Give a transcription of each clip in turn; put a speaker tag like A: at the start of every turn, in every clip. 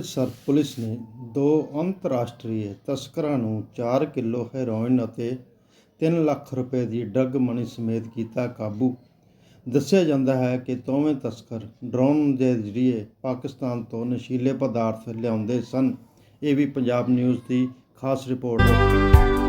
A: Amritsar police ਨੇ ਦੋ ਅੰਤਰਰਾਸ਼ਟਰੀ ਤਸਕਰਾਂ ਨੂੰ 4 ਕਿਲੋ ਹੈਰੋਇਨ ਅਤੇ 3 ਲੱਖ ਰੁਪਏ ਦੀ ਡਰੱਗ ਮਨੀ ਸਮੇਤ ਕੀਤਾ ਕਾਬੂ। ਦੱਸਿਆ ਜਾਂਦਾ ਹੈ ਕਿ ਦੋਵੇਂ ਤਸਕਰ ਡਰੋਨ ਦੇ ਜ਼ਰੀਏ ਪਾਕਿਸਤਾਨ ਤੋਂ ਨਸ਼ੀਲੇ ਪਦਾਰਥ ਲਿਆਉਂਦੇ ਸਨ। ਇਹ ਵੀ ਪੰਜਾਬ ਨਿਊਜ਼ ਦੀ ਖਾਸ ਰਿਪੋਰਟ। ਹੈ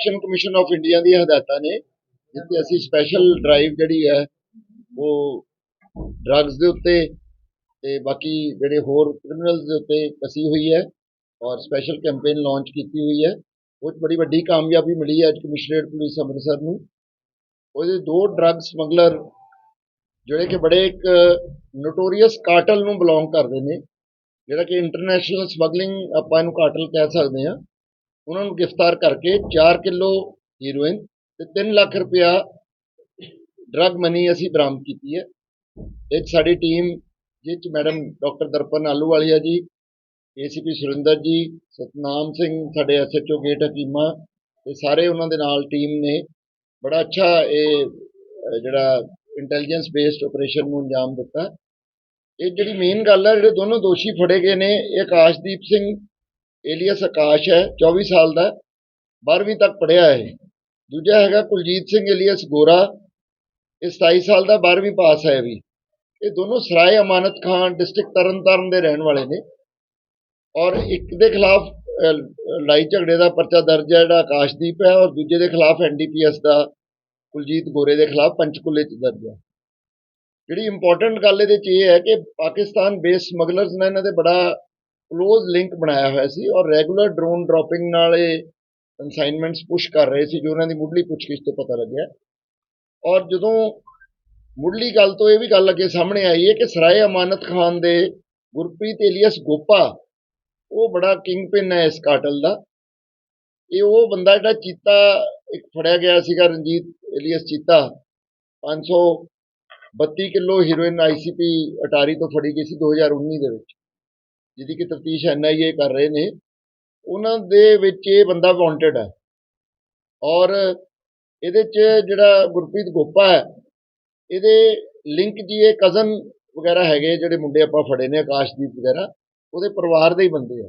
B: ਇਲੈਕਸ਼ਨ ਕਮਿਸ਼ਨ ਆਫ ਇੰਡੀਆ ਦੀਆਂ ਹਦਾਇਤਾਂ ਨੇ, ਜਿੱਥੇ ਅਸੀਂ ਸਪੈਸ਼ਲ ਡਰਾਈਵ ਜਿਹੜੀ ਹੈ, ਉਹ ਡਰੱਗਸ ਦੇ ਉੱਤੇ ਤੇ ਬਾਕੀ ਜਿਹੜੇ ਹੋਰ ਕ੍ਰਿਮੀਨਲਸ ਦੇ ਉੱਤੇ ਕਸੀ ਹੋਈ ਹੈ ਔਰ ਸਪੈਸ਼ਲ ਕੈਂਪੇਨ ਲਾਂਚ ਕੀਤੀ ਹੋਈ ਹੈ। ਉਹ 'ਚ ਬੜੀ ਵੱਡੀ ਕਾਮਯਾਬੀ ਮਿਲੀ ਹੈ ਅੱਜ ਕਮਿਸ਼ਨਰੇਟ ਪੁਲਿਸ ਅੰਮ੍ਰਿਤਸਰ ਨੂੰ। ਉਹਦੇ ਦੋ ਡਰੱਗ ਸਮਗਲਰ ਜਿਹੜੇ ਕਿ ਬੜੇ ਇੱਕ ਨੋਟੋਰੀਅਸ ਕਾਰਟਲ ਨੂੰ ਬਿਲੋਂਗ ਕਰਦੇ ਨੇ, ਜਿਹੜਾ ਕਿ ਇੰਟਰਨੈਸ਼ਨਲ ਸਮਗਲਿੰਗ ਆਪਾਂ ਇਹਨੂੰ ਕਾਰਟਲ ਕਹਿ ਸਕਦੇ ਹਾਂ। ਉਹਨਾਂ ਨੂੰ ਗ੍ਰਿਫਤਾਰ ਕਰਕੇ 4 ਕਿਲੋ ਹੀਰੋਇਨ ਤੇ 3 ਲੱਖ ਰੁਪਇਆ ਡਰੱਗ ਮਨੀ ਅਸੀਂ ਬਰਾਮਦ ਕੀਤੀ ਹੈ। ਇਹ 'ਚ ਸਾਡੀ ਟੀਮ ਜਿਸ 'ਚ ਮੈਡਮ ਡਾਕਟਰ ਦਰਪਨ ਆਲੂਵਾਲੀਆ ਜੀ, ਏਸੀਪੀ ਸੁਰਿੰਦਰ ਜੀ, ਸਤਨਾਮ ਸਿੰਘ ਸਾਡੇ ਐਸਐਚਓ ਗੇਟ ਹਕੀਮਾ ਤੇ ਸਾਰੇ ਉਹਨਾਂ ਦੇ ਨਾਲ ਟੀਮ ਨੇ। ਬੜਾ ਅੱਛਾ ਇਹ ਜਿਹੜਾ ਇੰਟੈਲੀਜੈਂਸ ਬੇਸਡ ਆਪਰੇਸ਼ਨ ਨੂੰ ਅੰਜਾਮ ਦਿੱਤਾ। ਇਹ ਜਿਹੜੀ ਮੇਨ ਗੱਲ ਹੈ, ਜਿਹੜੇ ਦੋਨੋਂ ਦੋਸ਼ੀ ਫੜੇ ਗਏ ਨੇ, ਇਹ ਆਕਾਸ਼ਦੀਪ ਸਿੰਘ ਏਲੀਅਸ ਆਕਾਸ਼ ਹੈ 24 ਸਾਲ ਦਾ 12ਵੀਂ ਤੱਕ ਪੜ੍ਹਿਆ ਹੈ ਦੂਜਾ ਹੈਗਾ ਕੁਲਜੀਤ ਸਿੰਘ ਏਲੀਅਸ ਗੋਰਾ, ਇਹ 27 ਸਾਲ ਦਾ 12ਵੀਂ ਪਾਸ ਹੈ ਵੀ। ਇਹ ਦੋਨੋਂ ਸਰਾਏ ਅਮਾਨਤ ਖਾਨ, ਡਿਸਟ੍ਰਿਕਟ ਤਰਨਤਾਰਨ ਦੇ ਰਹਿਣ ਵਾਲੇ ਨੇ। ਔਰ ਇੱਕ ਦੇ ਖਿਲਾਫ ਲੜਾਈ ਝਗੜੇ ਦਾ ਪਰਚਾ ਦਰਜ ਹੈ, ਜਿਹੜਾ ਆਕਾਸ਼ਦੀਪ ਹੈ, ਔਰ ਦੂਜੇ ਦੇ ਖਿਲਾਫ ਐਨਡੀਪੀਐਸ ਦਾ, ਕੁਲਜੀਤ ਗੋਰੇ ਦੇ ਖਿਲਾਫ ਪੰਚਕੂਲੇ ਚ ਦਰਜ ਹੈ। ਜਿਹੜੀ ਇੰਪੋਰਟੈਂਟ ਗੱਲ ਇਹਦੇ ਚ ਇਹ ਹੈ ਕਿ ਪਾਕਿਸਤਾਨ ਬੇਸ ਸਮਗਲਰਸ ਨੇ, ਇਹਨਾਂ ਦੇ ਬੜਾ ਕਲੋਜ਼ ਲਿੰਕ ਬਣਾਇਆ ਹੋਇਆ ਸੀ ਔਰ ਰੈਗੂਲਰ ਡਰੋਨ ਡ੍ਰੌਪਿੰਗ ਨਾਲ ਇਹ ਕਨਸਾਈਨਮੈਂਟਸ ਪੁਸ਼ ਕਰ ਰਹੇ ਸੀ ਜੋ ਉਹਨਾਂ ਦੀ ਮੁੱਢਲੀ ਪੁੱਛਗਿੱਛ ਤੋਂ ਪਤਾ ਲੱਗਿਆ। ਔਰ ਜਦੋਂ ਮੁੱਢਲੀ ਗੱਲ ਤੋਂ ਇਹ ਵੀ ਗੱਲ ਅੱਗੇ ਸਾਹਮਣੇ ਆਈ ਹੈ ਕਿ ਸਰਾਏ ਅਮਾਨਤ ਖਾਨ ਦੇ ਗੁਰਪ੍ਰੀਤ ਏਲੀਅਸ ਗੋਪਾ, ਉਹ ਬੜਾ ਕਿੰਗ ਪਿਨ ਹੈ ਇਸ ਕਾਟਲ ਦਾ। ਇਹ ਉਹ ਬੰਦਾ ਜਿਹੜਾ ਚੀਤਾ, ਇੱਕ ਫੜਿਆ ਗਿਆ ਸੀਗਾ Ranjit alias Cheeta 532 kilo heroin ICP Attari ਤੋਂ ਫੜੀ ਗਈ ਸੀ 2019 ਦੇ ਵਿੱਚ। ਜਿਹਦੀ ਕਿ ਤਫਤੀਸ਼ ਐਨਆਈਏ ਕਰ ਰਹੇ ਨੇ, ਉਹਨਾਂ ਦੇ ਵਿੱਚ ਇਹ ਬੰਦਾ ਵਾਂਟਡ ਹੈ। ਔਰ ਇਹਦੇ ਚ ਜਿਹੜਾ ਗੁਰਪ੍ਰੀਤ ਗੋਪਾ ਹੈ, ਇਹਦੇ ਲਿੰਕ ਜੀ ਇਹ ਕਜ਼ਨ ਵਗੈਰਾ ਹੈਗੇ ਜਿਹੜੇ ਮੁੰਡੇ ਆਪਾਂ ਫੜੇ ਨੇ, ਆਕਾਸ਼ਦੀਪ ਵਗੈਰਾ, ਉਹਦੇ ਪਰਿਵਾਰ ਦੇ ਹੀ ਬੰਦੇ ਆ।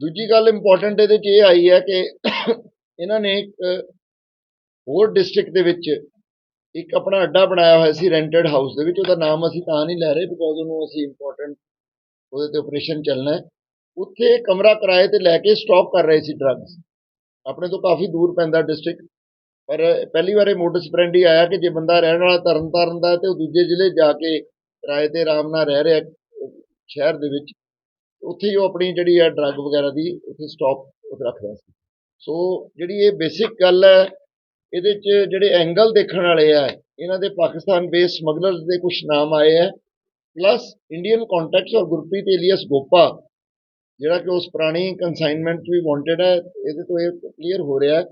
B: ਦੂਜੀ ਗੱਲ ਇੰਪੋਰਟੈਂਟ ਇਹਦੇ ਚ ਇਹ ਆਈ ਹੈ ਕਿ ਇਹਨਾਂ ਨੇ ਇੱਕ ਹੋਰ ਡਿਸਟ੍ਰਿਕਟ ਦੇ ਵਿੱਚ ਇੱਕ ਆਪਣਾ ਅੱਡਾ ਬਣਾਇਆ ਹੋਇਆ ਸੀ ਰੈਂਟਡ ਹਾਊਸ ਦੇ ਵਿੱਚ, ਉਹਦਾ ਨਾਮ ਅਸੀਂ ਤਾਂ ਨਹੀਂ ਲੈ ਰਹੇ ਬਿਕੋਜ਼ ਉਹਨੂੰ ਅਸੀਂ ਇੰਪੋਰਟੈਂਟ ਉਹਦੇ ਤੇ ਆਪਰੇਸ਼ਨ ਚੱਲਣਾ ਉੱਥੇ ਕਮਰਾ ਕਿਰਾਏ ਤੇ ਲੈ ਕੇ ਸਟਾਕ ਕਰ ਰਹੇ ਸੀ ਡਰੱਗਸ ਆਪਣੇ ਤੋਂ ਕਾਫੀ ਦੂਰ ਪੈਂਦਾ ਡਿਸਟ੍ਰਿਕਟ ਪਰ ਪਹਿਲੀ ਵਾਰ ਇਹ ਮੋਡਸ ਫਰੈਂਡ ਹੀ ਆਇਆ ਕਿ ਜੇ ਬੰਦਾ ਰਹਿਣ ਵਾਲਾ ਤਰਨਤਾਰਨ ਦਾ ਹੈ ਤੇ ਉਹ ਦੂਜੇ ਜ਼ਿਲ੍ਹੇ ਜਾ ਕੇ ਕਿਰਾਏ ਤੇ ਆਰਾਮ ਨਾਲ ਰਹਿ ਰਿਹਾ ਸ਼ਹਿਰ ਦੇ ਵਿੱਚ, ਉੱਥੇ ਹੀ ਉਹ ਆਪਣੀ ਜਿਹੜੀ ਹੈ ਡਰੱਗ ਵਗੈਰਾ ਦੀ ਉੱਥੇ ਸਟਾਕ ਉੱਥੇ ਰੱਖਦਾ ਸੀ। ਸੋ ਜਿਹੜੀ ਇਹ ਬੇਸਿਕ ਗੱਲ ਹੈ, ਇਹਦੇ 'ਚ ਜਿਹੜੇ ਐਂਗਲ ਦੇਖਣ ਵਾਲੇ ਆ, ਇਹਨਾਂ ਦੇ ਪਾਕਿਸਤਾਨ ਬੇਸ ਸਮਗਲਰਸ ਦੇ ਕੁਝ ਨਾਮ ਆਏ ਹੈ ਪਲੱਸ ਇੰਡੀਅਨ ਕੰਟੈਕਟਸ ਔਰ ਗੁਰਪ੍ਰੀਤ ਏਲੀਅਸ ਗੋਪਾ ਜਿਹੜਾ ਕਿ ਉਸ ਪੁਰਾਣੀ ਕਨਸਾਈਨਮੈਂਟ ਵੀ ਵਾਂਟਡ ਹੈ, ਇਹਦੇ ਤੋਂ ਇਹ ਕਲੀਅਰ ਹੋ ਰਿਹਾ ਹੈ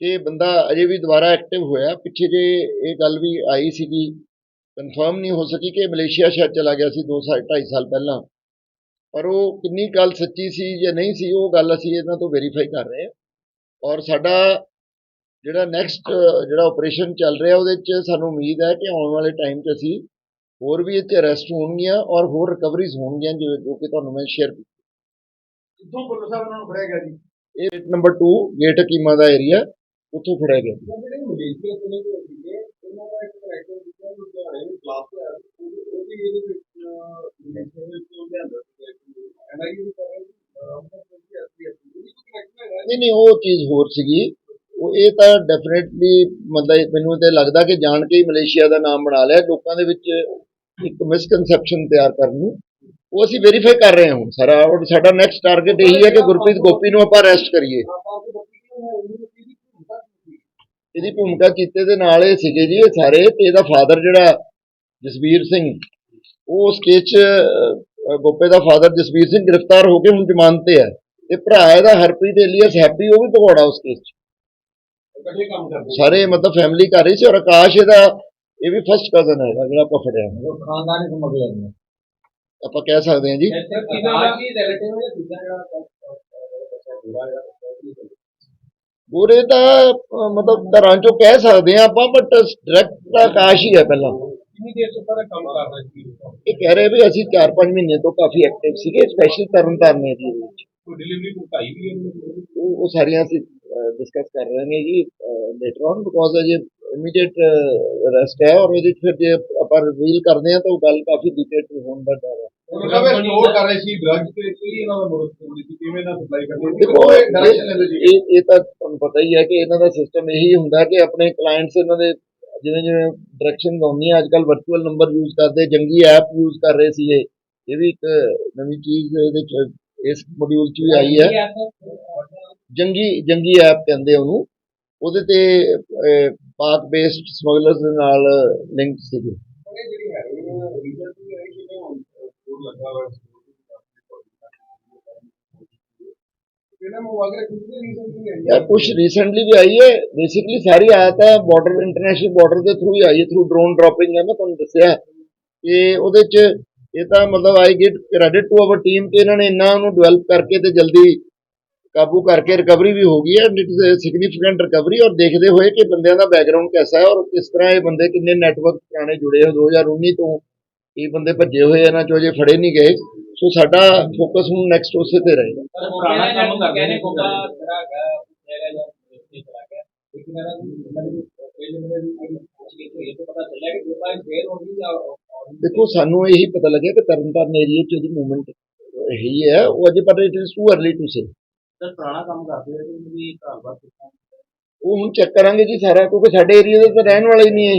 B: ਕਿ ਬੰਦਾ ਅਜੇ ਵੀ ਦੁਬਾਰਾ ਐਕਟਿਵ ਹੋਇਆ। ਪਿੱਛੇ ਜੇ ਇਹ ਗੱਲ ਵੀ ਆਈ ਸੀਗੀ ਕਨਫਰਮ ਨਹੀਂ ਹੋ ਸਕੀ ਕਿ ਮਲੇਸ਼ੀਆ ਸ਼ਾਇਦ ਚਲਾ ਗਿਆ ਸੀ 2 ਸਾਲ 2.5 ਸਾਲ ਪਹਿਲਾਂ। ਪਰ ਉਹ ਕਿੰਨੀ ਗੱਲ ਸੱਚੀ ਸੀ ਜਾਂ ਨਹੀਂ ਸੀ, ਉਹ ਗੱਲ ਅਸੀਂ ਇਹਨਾਂ ਤੋਂ ਵੈਰੀਫਾਈ ਕਰ ਰਹੇ ਹਾਂ। ਔਰ ਸਾਡਾ ਜਿਹੜਾ ਨੈਕਸਟ ਜਿਹੜਾ ਆਪਰੇਸ਼ਨ ਚੱਲ ਰਿਹਾ, ਉਹਦੇ 'ਚ ਸਾਨੂੰ ਉਮੀਦ ਹੈ ਕਿ ਆਉਣ ਵਾਲੇ ਟਾਈਮ 'ਚ ਅਸੀਂ ਹੋਰ ਵੀ 'ਚ ਅਰੈਸਟ ਹੋਣਗੀਆਂ ਔਰ ਹੋਰ ਰਿਕਵਰੀਜ਼ ਹੋਣਗੀਆਂ ਜੋ ਜੋ ਕਿ ਤੁਹਾਨੂੰ ਮੈਂ ਸ਼ੇਅਰ
C: ਕਿੱਥੋਂ ਪੁਲਿਸ ਸਾਹਿਬ ਉਹਨਾਂ ਨੂੰ ਫੜਿਆ ਗਿਆ ਜੀ?
B: ਇਹ ਨੰਬਰ 2 ਗੇਟ ਹਕੀਮਾ ਦਾ ਏਰੀਆ ਉੱਥੋਂ ਫੜਿਆ ਗਿਆ
C: ਜਿਹੜੇ ਮਲੇਸ਼ੀਆ ਤੋਂ ਨੇ ਸੀਗੇ ਟਰੈਕਟਰ ਦਿੱਤਾ ਲੁਧਿਆਣੇ ਨੂੰ ਕਲਾਸ ਸੀ, ਉਹ ਵੀ ਇਹਦੇ ਵਿੱਚ ਨੈਸ਼ਨਲ ਵਿੱਚ ਉਹ ਲਿਆਂਦਾ ਸੀ ਐਨਆਈਏ ਵੀ ਕਰ ਰਿਹਾ ਸੀ
B: ਨਹੀਂ ਨਹੀਂ ਉਹ ਚੀਜ਼ ਹੋਰ ਸੀਗੀ। ਇਹ ਤਾਂ ਡੈਫੀਨਿਟਲੀ ਮਤਲਬ ਮੈਨੂੰ ਤੇ ਲੱਗਦਾ ਕਿ ਜਾਣ ਕੇ ਹੀ ਮਲੇਸ਼ੀਆ ਦਾ ਨਾਮ ਬਣਾ ਲਿਆ, ਲੋਕਾਂ ਦੇ ਵਿੱਚ ਇੱਕ ਮਿਸਕਨਸੈਪਸ਼ਨ ਤਿਆਰ ਕਰਨ ਨੂੰ। ਉਹ ਅਸੀਂ ਵੈਰੀਫਾਈ ਕਰ ਰਹੇ ਹਾਂ ਹੁਣ ਸਾਰਾ ਔਰ ਸਾਡਾ ਨੈਕਸਟ ਟਾਰਗੇਟ ਇਹੀ ਹੈ ਕਿ ਗੁਰਪ੍ਰੀਤ ਗੋਪੀ ਨੂੰ ਆਪਾਂ ਅਰੈਸਟ ਕਰੀਏ। ਇਹਦੀ ਭੂਮਿਕਾ ਕੀਤੇ ਦੇ ਨਾਲ ਇਹ ਸੀਗੇ ਜੀ, ਇਹ ਸਾਰੇ, ਤੇ ਇਹਦਾ ਫਾਦਰ ਜਿਹੜਾ ਜਸਵੀਰ ਸਿੰਘ, ਉਹ ਉਸ ਕੇਸ 'ਚ ਗੋਪੇ ਦਾ ਫਾਦਰ ਜਸਵੀਰ ਸਿੰਘ ਗ੍ਰਿਫਤਾਰ ਹੋ ਕੇ ਹੁਣ ਜ਼ਮਾਨਤ ਤੇ ਹੈ। ਤੇ ਭਰਾ ਇਹਦਾ ਹਰਪ੍ਰੀਤ ਏਲੀਅਸ ਹੈਪੀ, ਉਹ ਵੀ ਭਗੌੜਾ ਉਸ ਕੇਸ 'ਚ।
C: ਇਕੱਠੇ ਕੰਮ ਕਰਦੇ
B: ਸਾਰੇ ਮਤਲਬ ਫੈਮਿਲੀ ਘਰ ਹੀ ਸੀ ਔਰ ਆਕਾਸ਼ ਇਹਦਾ ਇਹ ਵੀ ਫਸਟ ਕਜ਼ਨ ਹੈਗਾ ਜਿਹੜਾ ਆਪਾਂ ਫੜਿਆ
C: ਖਾਨਦਾਨੀ ਸਮਗਲਰ ਨੇ
B: ਆਪਾਂ ਕਹਿ ਸਕਦੇ ਹਾਂ ਜੀ।
C: ਇੱਥੇ ਕਿਹਨਾਂ ਦਾ ਕੀ ਰਿਲੇਟਿਵ ਹੈ ਦੂਜਾ ਜਿਹੜਾ ਬੱਚਾ ਬੁਰਾ ਜਿਹੜਾ
B: ਗੋਰੇ ਤਾਂ ਮਤਲਬ ਘਰਾਂ ਚੋਂ ਕਹਿ ਸਕਦੇ ਹਾਂ ਆਪਾਂ ਬਟ ਡਾਇਰੈਕਟ ਤਾਂ ਆਕਾਸ਼ ਹੀ ਹੈ ਪਹਿਲਾਂ।
C: ਕਿੰਨੀ ਦੇਰ ਤੋਂ ਪਹਿਲਾਂ ਕੰਮ ਕਰ ਰਹੇ ਸੀ?
B: ਇਹ ਕਹਿ ਰਹੇ ਵੀ ਅਸੀਂ 4-5 ਮਹੀਨੇ ਤੋਂ ਕਾਫੀ ਐਕਟਿਵ ਸੀਗੇ ਸਪੈਸ਼ਲ ਤਰਨ ਤਾਰਨ ਏਰੀਆ ਦੇ ਵਿੱਚ।
C: ਕੋਈ ਡਿਲੀਵਰੀ ਭੁਗਤਾਈ ਵੀ ਹੈ?
B: ਉਹ ਉਹ ਸਾਰੀਆਂ ਅਸੀਂ ਡਿਸਕਸ ਕਰ ਰਹੇ ਹਾਂ ਜੀ ਲੇਟਰ ਔਨ ਬਿਕੋਜ਼ ਅਜੇ ਇਮੀਡੀਏਟ ਅਰੈਸਟ ਹੈ ਔਰ ਉਹਦੇ ਫਿਰ ਜੇ ਆਪਾਂ ਰਿਵੀਲ ਕਰਦੇ ਹਾਂ ਤਾਂ ਉਹ ਗੱਲ ਕਾਫੀ ਡਿਟੇਲ ਹੋਣ ਦਾ ਡਰ ਹੈ।
C: ਉਹਨਾਂ ਦਾ ਸਟੋਰ ਕਰ ਰਹੇ ਸੀ ਡਰੱਗਸ ਤੇ ਕੀ ਇਹਨਾਂ ਦਾ ਮੋਡਲ ਸੀ ਕਿਵੇਂ ਨਾ ਸਪਲਾਈ ਕਰਦੇ ਸੀ?
B: ਦੇਖੋ
C: ਕੋਈ ਡਾਇਰੈਕਸ਼ਨ ਲੈਂਦੇ ਸੀ
B: ਇਹ ਤਾਂ ਤੁਹਾਨੂੰ ਪਤਾ ਹੀ ਹੈ ਕਿ ਇਹਨਾਂ ਦਾ ਸਿਸਟਮ ਇਹੀ ਹੁੰਦਾ ਕਿ ਆਪਣੇ ਕਲਾਇੰਟਸ ਇਹਨਾਂ ਦੇ ਜਿਵੇਂ ਜਿਵੇਂ ਡਾਇਰੈਕਸ਼ਨ ਆਉਂਦੀਆਂ ਅੱਜ ਕੱਲ ਵਰਚੁਅਲ ਨੰਬਰ ਯੂਜ਼ ਕਰਦੇ ਜੰਗੀ ਐਪ ਯੂਜ਼ ਕਰ ਰਹੇ ਸੀ ਇਹ ਇਹ ਵੀ ਇੱਕ ਨਵੀਂ ਚੀਜ਼ ਇਹਦੇ ਚ ਇਸ ਮੋਡਿਊਲ 'ਚ ਵੀ ਆਈ ਹੈ। ਜੰਗੀ ਜੰਗੀ ਐਪ ਕਹਿੰਦੇ ਉਹਨੂੰ। ਉਹਦੇ ਤੇ ਪਾਕ ਬੇਸਡ ਸਮਗਲਰਸ ਦੇ ਨਾਲ ਲਿੰਕ ਸੀਗੇ। ਯਾਰ ਕੁਝ ਰੀਸੈਂਟਲੀ ਵੀ ਆਈ ਹੈ। ਬੇਸਿਕਲੀ ਸਾਰੀ ਆਇਤ ਹੈ ਬਾਰਡਰ ਇੰਟਰਨੈਸ਼ਨਲ ਬਾਰਡਰ ਦੇ ਥਰੂ ਹੀ ਆਈ ਹੈ ਥਰੂ ਡਰੋਨ ਡ੍ਰੌਪਿੰਗ ਹੈ। ਮੈਂ ਤੁਹਾਨੂੰ ਦੱਸਿਆ ਕਿ ਉਹਦੇ ਚ ਇਹ ਤਾਂ ਮਤਲਬ I give credit to our team ਕਿ ਇਹਨਾਂ ਨੇ ਇੰਨਾ ਉਹਨੂੰ ਡਿਵੈਲਪ ਕਰਕੇ ਤੇ ਜਲਦੀ ਕਾਬੂ ਕਰਕੇ ਰਿਕਵਰੀ ਵੀ ਹੋ ਗਈ ਹੈ ਇਟ ਇਜ਼ ਸਿਗਨੀਫੀਕੈਂਟ ਰਿਕਵਰੀ ਔਰ ਦੇਖਦੇ ਹੋਏ ਕਿ ਬੰਦਿਆਂ ਦਾ ਬੈਕਗ੍ਰਾਉਂਡ ਕਿਹਦਾ ਹੈ ਔਰ ਕਿਸ ਤਰ੍ਹਾਂ ਇਹ ਬੰਦੇ ਕਿੰਨੇ ਨੈਟਵਰਕ ਪੁਰਾਣੇ ਜੁੜੇ ਹੋਏ 2019 ਤੋਂ ਇਹ ਬੰਦੇ ਭੱਜੇ ਹੋਏ ਇਹਨਾਂ ਚੋਂ ਅਜੇ ਫੜੇ ਨਹੀਂ ਗਏ। ਸੋ ਸਾਡਾ ਫੋਕਸ ਹੁਣ ਨੈਕਸਟ ਉਸੇ ਤੇ ਰਹੇਗਾ
C: ਪੁਰਾਣਾ ਕੰਮ ਕਰਦੇ ਨੇ ਕੋਕਾ ਜਿਹੜਾ ਹੈਗਾ ਹੈਗਾ ਜਾਂ ਇਹ ਚਲਾ ਗਿਆ। ਲੇਕਿਨ ਇਹਨਾਂ ਦੀ ਮਤਲਬ ਪਹਿਲੇ ਮੇਰੇ ਵੀ ਪੁੱਛੀ ਹੋਈ ਤਾਂ ਪਤਾ ਚੱਲਿਆ ਕਿ ਕੋਕਾ ਫੇਰ ਹੋ ਗਈ ਜਾਂ
B: ਦੇਖੋ ਸਾਨੂੰ ਇਹੀ ਪਤਾ ਲੱਗਿਆ ਕਿ ਤਰਨਤਾਰਨ ਏਰੀਆ 'ਚ ਉਹਦੀ ਮੂਵਮੈਂਟ ਇਹੀ ਹੈ ਉਹ ਅਜੇ ਪਰ it is too early to say
C: sir, ਪੁਰਾਣਾ ਕੰਮ ਕਰਦੇ ਰਹੇ ਤੇ ਵੀ ਘਰ ਬਾਰ ਕਿੱਥਾਂ
B: ਉਹ ਹੁਣ ਚੈੱਕ ਕਰਾਂਗੇ ਜੀ ਸਾਰਾ, ਕਿਉਂਕਿ ਸਾਡੇ ਏਰੀਆ ਦੇ ਤਾਂ ਰਹਿਣ ਵਾਲਾ ਹੀ ਨਹੀਂ ਹੈ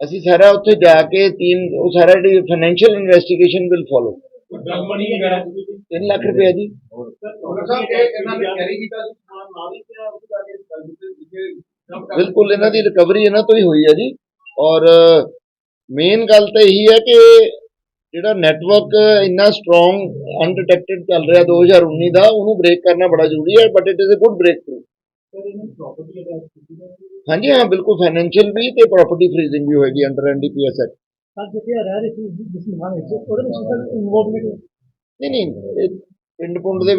B: ਅਸੀਂ ਸਾਰਾ ਉੱਥੇ ਜਾ ਕੇ ਟੀਮ ਉਹ ਸਾਰਾ ਜਿਹੜੀ financial investigation will follow
C: drug money ਵਗੈਰਾ
B: 3 ਲੱਖ ਰੁਪਏ ਜੀ। ਬਿਲਕੁਲ, ਇਹਨਾਂ ਦੀ ਰਿਕਵਰੀ ਇਹਨਾਂ ਤੋਂ ਹੀ ਹੋਈ ਹੈ ਜੀ। ਔਰ ਮੇਨ ਗੱਲ ਤਾਂ ਇਹੀ ਹੈ ਕਿ ਜਿਹੜਾ ਨੈਟਵਰਕ ਇੰਨਾ ਸਟਰੋਂਗ ਅਨਡਿਟੈਕਟਡ ਚੱਲ ਰਿਹਾ 2019 ਦਾ ਉਹਨੂੰ ਬ੍ਰੇਕ ਕਰਨਾ ਬੜਾ ਜ਼ਰੂਰੀ ਹੈ but it is a good breakthrough ਹਾਂਜੀ ਹਾਂ ਬਿਲਕੁਲ ਫਾਈਨੈਂਸ਼ੀਅਲ ਵੀ ਤੇ ਪ੍ਰਾਪਰਟੀ ਫਰੀਜ਼ਿੰਗ ਵੀ ਹੋਏਗੀ ਅੰਡਰ ਐਨਡੀਪੀਐਸ ਐਕਟ
D: ਸਰ ਜਿੱਥੇ ਰਹਿ ਰਹੇ ਸੀ ਜਿਸ ਮਹਾਨ ਵਿੱਚ ਉਹਦੇ ਵਿੱਚ ਸਰ ਇਨਵੋਲਵਮੈਂਟ
B: ਨਹੀਂ ਨਹੀਂ ਪਿੰਡ ਪੁੰਡ ਦੇ